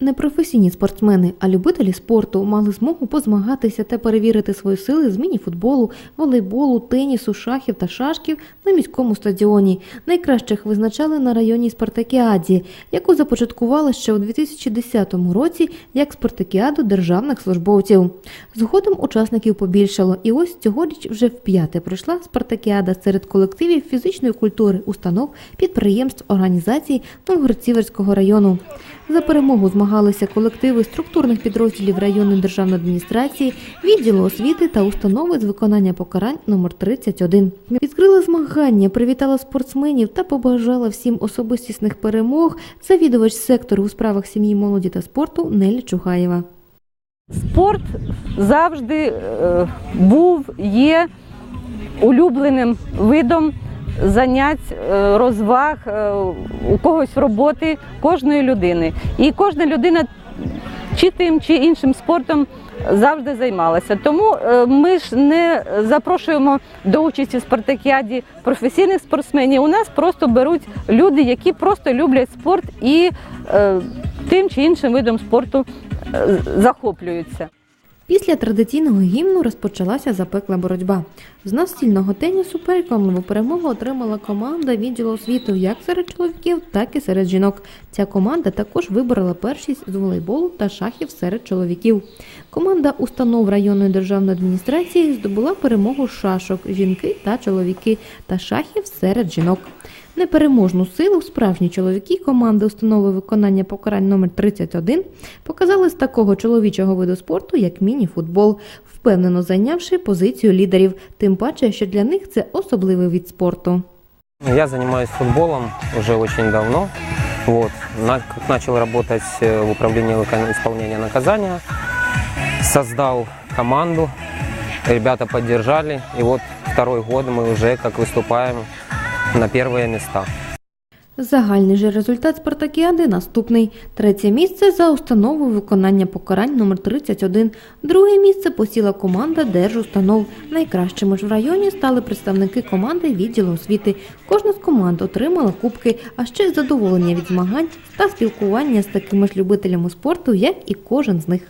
Непрофесійні спортсмени, а любителі спорту мали змогу позмагатися та перевірити свої сили з міні-футболу, волейболу, тенісу, шахів та шашків на міському стадіоні. Найкращих визначали на районній спартакіаді, яку започаткували ще у 2010 році як спартакіаду державних службовців. Згодом учасників побільшало, і ось цьогоріч вже вп'яте пройшла спартакіада серед колективів фізичної культури, установ, підприємств, організацій Новгород-Сіверського району. За перемогу змагалися колективи структурних підрозділів районної державної адміністрації, відділу освіти та установи з виконання покарань номер 31. Відкрила змагання, привітала спортсменів та побажала всім особистісних перемог завідувач сектору у справах сім'ї, молоді та спорту Нелі Чугаєва. Спорт завжди е, був, є улюбленим видом занять, е, розваг, е, у когось роботи кожної людини. І кожна людина чи тим, чи іншим спортом завжди займалася. Тому е, ми ж не запрошуємо до участі в спартакіаді професійних спортсменів. У нас просто беруть люди, які просто люблять спорт і тим чи іншим видом спорту захоплюються. Після традиційного гімну розпочалася запекла боротьба. З настільного тенісу переконливу перемогу отримала команда відділу освіти як серед чоловіків, так і серед жінок. Ця команда також виборола першість з волейболу та шахів серед чоловіків. Команда установ районної державної адміністрації здобула перемогу шашок жінки та чоловіки та шахів серед жінок. Непереможну силу справжні чоловіки команди установи виконання покарань номер 31 показали з такого чоловічого виду спорту, як міні-футбол, впевнено зайнявши позицію лідерів, тим паче, що для них це особливий від спорту. Я занимаюсь футболом уже очень давно. Вот. На- как начал работать э, в управлении выка- исполнения наказания, создал команду, ребята поддержали, и вот второй год мы уже как выступаем на первые места. Загальний же результат спартакіади наступний: третє місце за установою виконання покарань номер 31 Друге місце посіла команда Держустанов. Найкращими ж в районі стали представники команди відділу освіти. Кожна з команд отримала кубки, а ще задоволення від змагань та спілкування з такими ж любителями спорту, як і кожен з них.